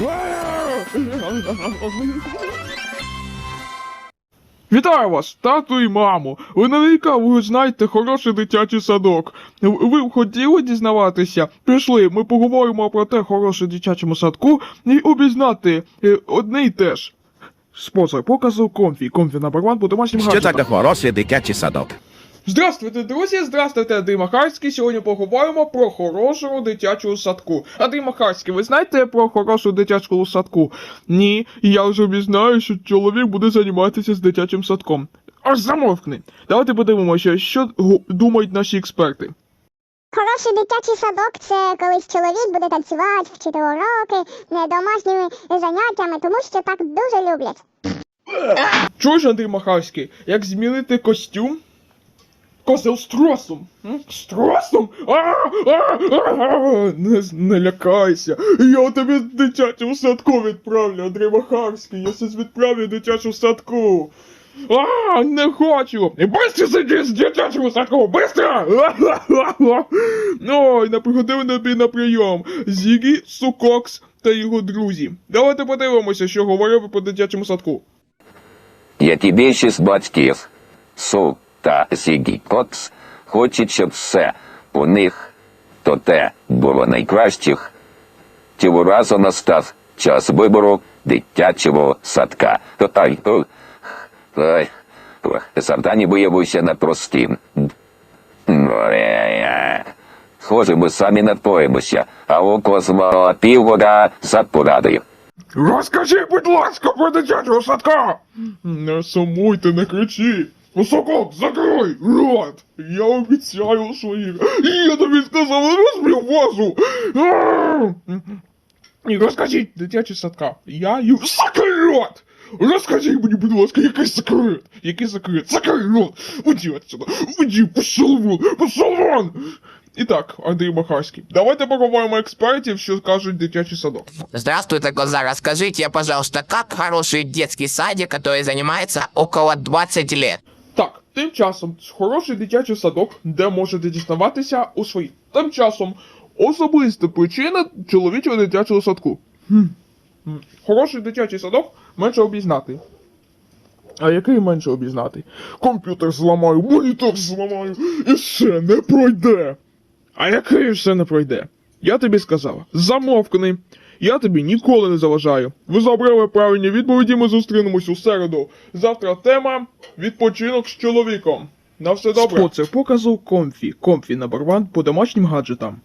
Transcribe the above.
Wow! Вітаю вас, тату і маму. Ви наверняка ви знаєте хороший дитячий садок. Ви б хотіли дізнаватися? Пішли, ми поговоримо про те хорошому дитячому садку і обізнати е, одне й те ж. Спонсор показу Комфі. Комфі на барван по домашнім Що так хороший дитячий садок? Здравствуйте, друзі! Здравствуйте, Андрій Махарський. Сьогодні поговоримо про хорошого дитячого садку. Андрій Махарський, ви знаєте про хорошу дитячу садку? Ні, я вже обізнаю, що чоловік буде займатися з дитячим садком. Аж замовкни. Давайте подивимося, що думають наші експерти. Хороший дитячий садок це колись чоловік буде танцювати, вчити уроки, не домашніми заняттями, тому що так дуже люблять. Чуєш, Андрій Махарський, як змінити костюм? Козел з тросом. З тросом? Не, не лякайся. Я тебе в дитячому садку відправлю, Андрій Махарський. Я щось відправлю в дитячу садку. А, не хочу! І быстро сиди з дитячого садку! Быстро! Ой, не приходив тобі на прийом. Зігі, Сукокс та його друзі. Давайте подивимося, що говорив по дитячому садку. які більшість батьків, Су та Зігі Кокс, хочуть, щоб все у них то те було найкращих. Цього разу настав час вибору дитячого садка. То тай, то, ой, завдання виявилося непростим. Схоже, ми самі напоїмося, а у козла півгода за порадою. Розкажи, будь ласка, про дитячого садка! Не сумуйте, не кричи! Сокок, закрой рот! Я обіцяю своїх! Я тобі сказав, розбив вазу! А! І розкажіть, дитячий садка, я ю... Закрий рот! Розкажіть мені, будь ласка, який секрет? Який секрет? Закрий рот! Уйди отсюда! Уйди, пішов вон! Пішов вон! І так, Андрій Махарський, давайте поговоримо експертів, що кажуть дитячий садок. Здравствуйте, Коза, расскажите, пожалуйста, как хороший детский садик, который занимается около 20 лет? Тим часом хороший дитячий садок, де можете дізнаватися у своїй. Тим часом особиста причина чоловічого дитячого садку. Хм. Хороший дитячий садок менше обізнати. А який менше обізнати? Комп'ютер зламаю, монітор зламаю, і все не пройде. А який все не пройде? Я тобі сказав, замовкни. Я тобі ніколи не заважаю. Ви забрали правильні відповіді, ми зустрінемось у середу. Завтра тема відпочинок з чоловіком. На все добре. Спонсор показу Комфі. Комфі на барван по домашнім гаджетам.